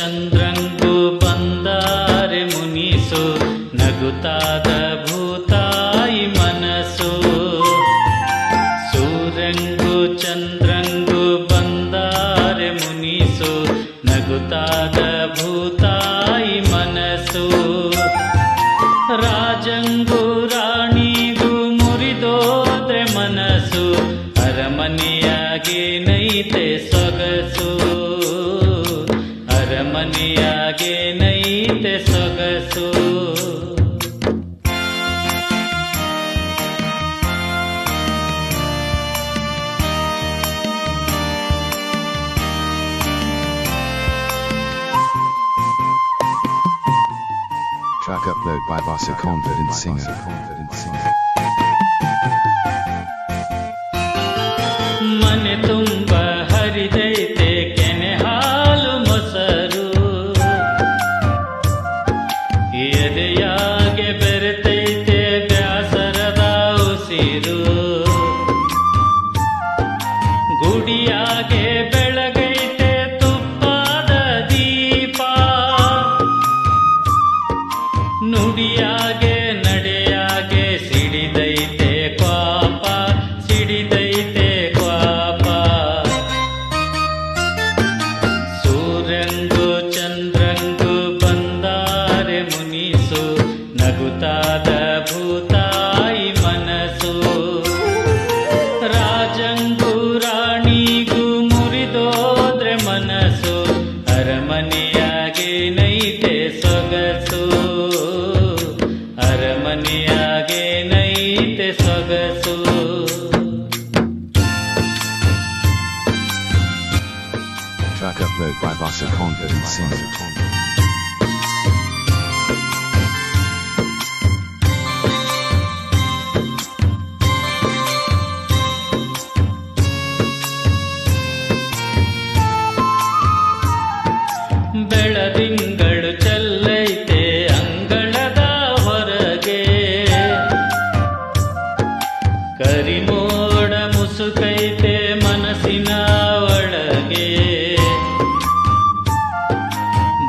ಚಂದ್ರಂಗು ಬಂದಾರೆ ಮುನಿಸು ನಗುತ್ತಾದ ಭೂತಾಯಿ ಮನಸ್ಸು ಸೂರಂಗು ಚಂದ್ರಂಗು ಬಂದಾರೆ ಮುನಿಸು ನಗುತ್ತಾದ ಭೂತಾಯಿ ಮನಸ್ಸು ರಾಜಂಗು ರಾಣಿಗೂ ಮುರಿದೋದ್ರೆ ಮನಸ್ಸು ಅರಮನೆಯಾಗಿ ನೈತೆ ಸೊಗಸು ನೈತೆ ಸೊಗಸು Track upload by Vasa Confident Singer. ಮನೆ ಗುಡಿಯಾಗೆ ಬೆಳಗೈತೆ ತುಪ್ಪದ ದೀಪ. ನುಡಿಯಾಗೆ, ನಡೆಯಾಗೆ ಸಿಡಿದೈತೆ ಪಾಪ ಸಿಡಿದೈತೆ ಪಾಪ ಸೂರ್ಯಂಗು, ಚಂದ್ರಂಗು ಬಂದಾರೆ ಮುನಿಸು ನಗುತ್ತಾದ ನೈತೆ ಸೊಗಸು ಅರಮನೆಯಾಗೆ ನೈತೆ ಸೊಗಸು Track upload by Vasa Confident Singer. ಮನಸ್ಸಿನ ಒಳಗೆ.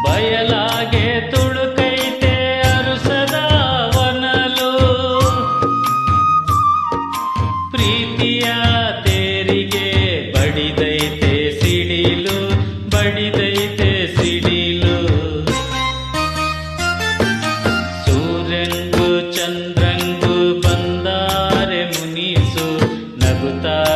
ಬಯಲಾಗೆ ತುಳುಕೈತೆ ಅರುಸದ ವನಲು. ಪ್ರೀತಿಯ ತೇರಿಗೆ ಬಡಿದೈತೆ ಸಿಡಿಲು ಬಡಿದೈತೆ ಸಿಡಿಲು. ಸೂರ್ಯಂಗು ಚಂದ್ರಂಗು ಬಂದಾರೆ ಮುನಿಸು ನಗುತ್ತಾದ